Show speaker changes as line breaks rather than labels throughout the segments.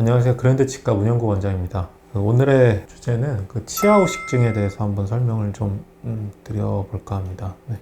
안녕하세요. 그랜드 치과 문영구 원장입니다. 그 오늘의 주제는 그 치아후식증에 대해서 한번 설명을 좀 음, 드려볼까 합니다. 네.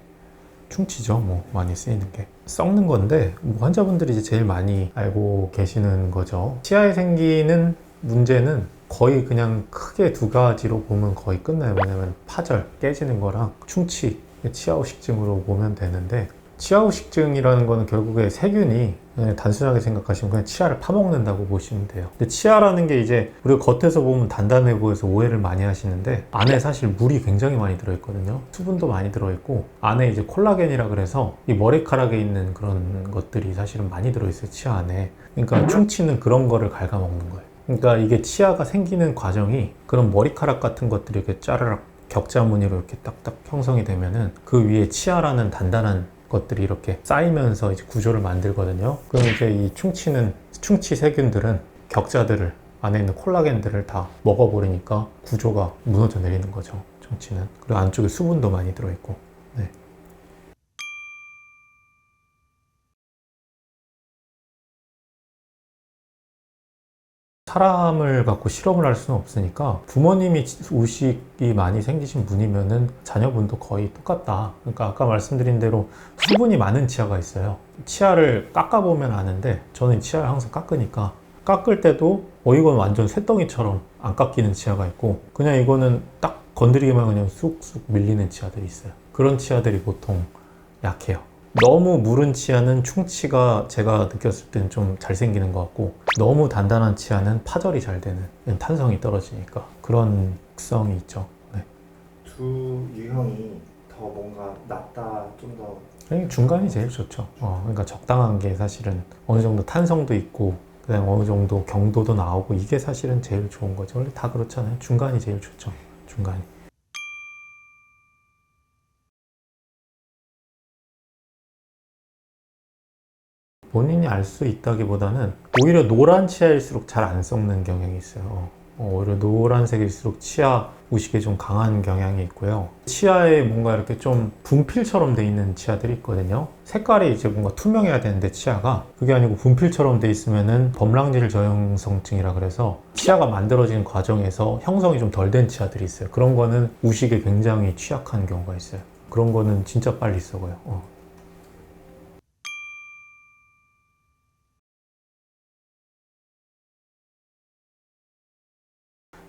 충치죠, 뭐 많이 쓰이는 게 썩는 건데 뭐 환자분들이 이제 제일 많이 알고 계시는 거죠. 치아에 생기는 문제는 거의 그냥 크게 두 가지로 보면 거의 끝나요. 왜냐면 파절 깨지는 거랑 충치 치아후식증으로 보면 되는데 치아후식증이라는 거는 결국에 세균이 단순하게 생각하시면 그냥 치아를 파먹는다고 보시면 돼요. 근데 치아라는 게 이제 우리가 겉에서 보면 단단해 보여서 오해를 많이 하시는데 안에 사실 물이 굉장히 많이 들어있거든요. 수분도 많이 들어있고 안에 이제 콜라겐이라 그래서 이 머리카락에 있는 그런 것들이 사실은 많이 들어있어요. 치아 안에. 그러니까 충치는 그런 거를 갉아먹는 거예요. 그러니까 이게 치아가 생기는 과정이 그런 머리카락 같은 것들이 이렇게 짜르륵 격자 무늬로 이렇게 딱딱 형성이 되면은 그 위에 치아라는 단단한 것들이 이렇게 쌓이면서 이제 구조를 만들거든요. 그럼 이제 이 충치는 충치 세균들은 격자들을 안에 있는 콜라겐들을 다 먹어버리니까 구조가 무너져 내리는 거죠. 충치는 그리고 안쪽에 수분도 많이 들어있고. 네. 사람을 갖고 실험을 할 수는 없으니까 부모님이 우식이 많이 생기신 분이면은 자녀분도 거의 똑같다. 그러니까 아까 말씀드린 대로 수분이 많은 치아가 있어요. 치아를 깎아보면 아는데 저는 치아를 항상 깎으니까 깎을 때도 어 이건 완전 쇳덩이처럼 안 깎이는 치아가 있고 그냥 이거는 딱 건드리기만 그냥 쑥쑥 밀리는 치아들이 있어요. 그런 치아들이 보통 약해요. 너무 무른 치아는 충치가 제가 느꼈을 때는 좀 잘 생기는 것 같고 너무 단단한 치아는 파절이 잘 되는 탄성이 떨어지니까 그런 특성이 있죠. 네.
두 유형이 더 뭔가 낫다 좀더
중간이 제일 좋죠. 어, 그러니까 적당한 게 사실은 어느 정도 탄성도 있고 그다음 어느 정도 경도도 나오고 이게 사실은 제일 좋은 거죠. 원래 다 그렇잖아요. 중간이 제일 좋죠. 중간이. 본인이 알 수 있다기보다는 오히려 노란 치아일수록 잘 안 썩는 경향이 있어요. 어, 오히려 노란색일수록 치아 우식에 좀 강한 경향이 있고요. 치아에 뭔가 이렇게 좀 분필처럼 돼 있는 치아들이 있거든요. 색깔이 이제 뭔가 투명해야 되는데 치아가 그게 아니고 분필처럼 돼 있으면은 범랑질 저형성증이라 그래서 치아가 만들어지는 과정에서 형성이 좀 덜 된 치아들이 있어요. 그런 거는 우식에 굉장히 취약한 경우가 있어요. 그런 거는 진짜 빨리 썩어요. 어.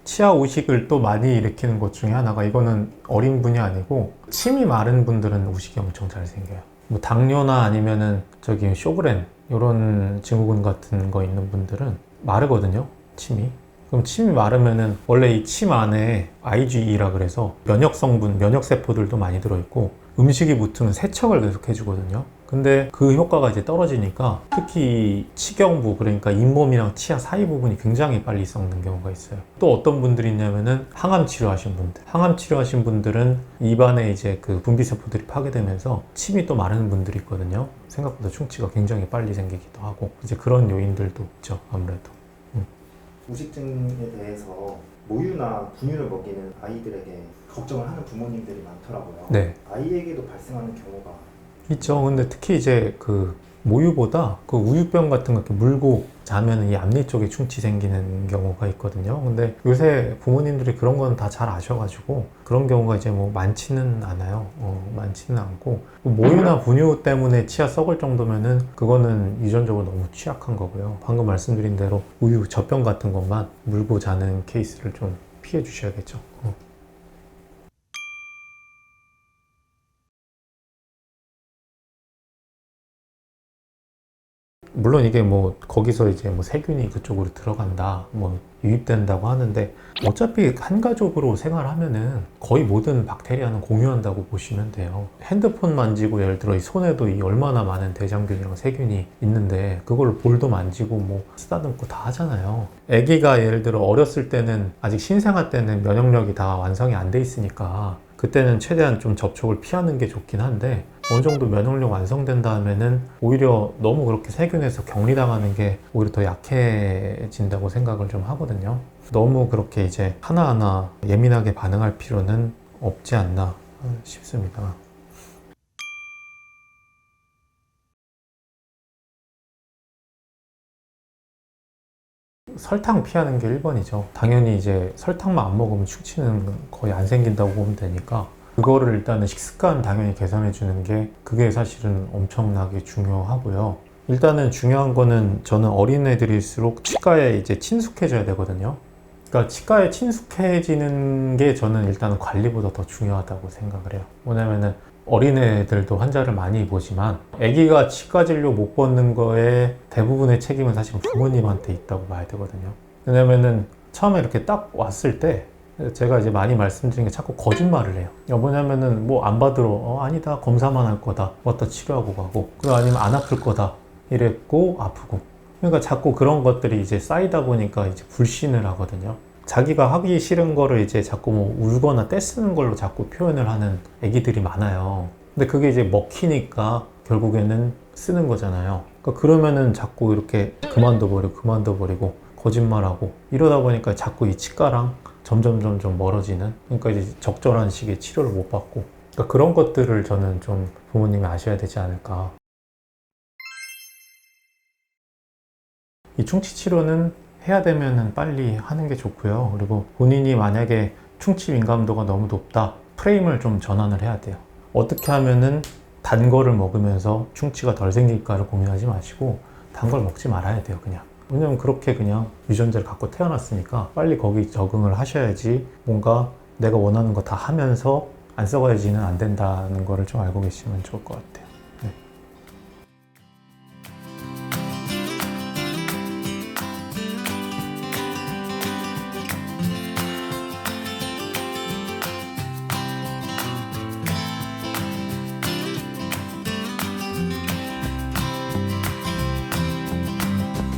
치아 우식을 또 많이 일으키는 것 중에 하나가 이거는 어린 분이 아니고 침이 마른 분들은 우식이 엄청 잘 생겨요. 뭐 당뇨나 아니면은 저기 쇼그렌 이런 증후군 같은 거 있는 분들은 마르거든요. 침이. 그럼 침이 마르면은 원래 이 침 안에 IgE라 그래서 면역 성분, 면역 세포들도 많이 들어 있고 음식이 붙으면 세척을 계속 해주거든요. 근데 그 효과가 이제 떨어지니까 특히 치경부 그러니까 잇몸이랑 치아 사이 부분이 굉장히 빨리 썩는 경우가 있어요. 또 어떤 분들이 있냐면은 항암 치료하신 분들, 항암 치료하신 분들은 입안에 이제 그 분비 세포들이 파괴되면서 침이 또 마르는 분들이 있거든요. 생각보다 충치가 굉장히 빨리 생기기도 하고 이제 그런 요인들도 있죠 아무래도.
우식증에 대해서 모유나 분유를 먹이는 아이들에게 걱정을 하는 부모님들이 많더라고요.
네.
아이에게도 발생하는 경우가
있죠. 근데 특히 이제 그 모유보다 그 우유병 같은 거 이렇게 물고 자면 이 앞니 쪽에 충치 생기는 경우가 있거든요. 근데 요새 부모님들이 그런 건 다 잘 아셔가지고 그런 경우가 이제 뭐 많지는 않아요. 어, 많지는 않고 모유나 분유 때문에 치아 썩을 정도면은 그거는 유전적으로 너무 취약한 거고요. 방금 말씀드린 대로 우유 젖병 같은 것만 물고 자는 케이스를 좀 피해 주셔야겠죠. 어. 물론 이게 뭐 거기서 이제 뭐 세균이 그쪽으로 들어간다 뭐 유입된다고 하는데 어차피 한 가족으로 생활하면은 거의 모든 박테리아는 공유한다고 보시면 돼요. 핸드폰 만지고 예를 들어 이 손에도 이 얼마나 많은 대장균이랑 세균이 있는데 그걸 볼도 만지고 뭐 쓰다듬고 다 하잖아요. 아기가 예를 들어 어렸을 때는 아직 신생아 때는 면역력이 다 완성이 안 돼 있으니까 그때는 최대한 좀 접촉을 피하는 게 좋긴 한데 어느 정도 면역력 완성된 다음에는 오히려 너무 그렇게 세균에서 격리당하는 게 오히려 더 약해진다고 생각을 좀 하거든요. 너무 그렇게 이제 하나하나 예민하게 반응할 필요는 없지 않나 싶습니다. 설탕 피하는 게 1번이죠. 당연히 이제 설탕만 안 먹으면 충치는 거의 안 생긴다고 보면 되니까 그거를 일단은 식습관 당연히 개선해 주는 게 그게 사실은 엄청나게 중요하고요. 일단은 중요한 거는 저는 어린 애들일수록 치과에 이제 친숙해져야 되거든요. 그러니까 치과에 친숙해지는 게 저는 일단은 관리보다 더 중요하다고 생각을 해요. 뭐냐면은 어린애들도 환자를 많이 보지만 아기가 치과 진료 못 받는 거에 대부분의 책임은 사실 부모님한테 있다고 봐야 되거든요. 왜냐면은 처음에 이렇게 딱 왔을 때 제가 이제 많이 말씀드린 게 자꾸 거짓말을 해요. 야, 뭐냐면은 뭐 안 받으러 어, 아니다 검사만 할 거다 왔다 치료하고 가고 그거 아니면 안 아플 거다 이랬고 아프고 그러니까 자꾸 그런 것들이 이제 쌓이다 보니까 이제 불신을 하거든요. 자기가 하기 싫은 거를 이제 자꾸 뭐 울거나 떼쓰는 걸로 자꾸 표현을 하는 애기들이 많아요. 근데 그게 이제 먹히니까 결국에는 쓰는 거잖아요. 그러니까 그러면은 자꾸 이렇게 그만둬 버리고 그만둬 버리고 거짓말하고 이러다 보니까 자꾸 이 치과랑 점점 점점 멀어지는 그러니까 이제 적절한 시기에 치료를 못 받고 그러니까 그런 것들을 저는 좀 부모님이 아셔야 되지 않을까. 이 충치 치료는 해야 되면은 빨리 하는 게 좋고요. 그리고 본인이 만약에 충치 민감도가 너무 높다. 프레임을 좀 전환을 해야 돼요. 어떻게 하면은 단 거를 먹으면서 충치가 덜 생길까를 고민하지 마시고 단 걸 먹지 말아야 돼요, 그냥. 왜냐면 그렇게 그냥 유전자를 갖고 태어났으니까 빨리 거기 적응을 하셔야지 뭔가 내가 원하는 거 다 하면서 안 썩어야지는 안 된다는 거를 좀 알고 계시면 좋을 것 같아요. 네.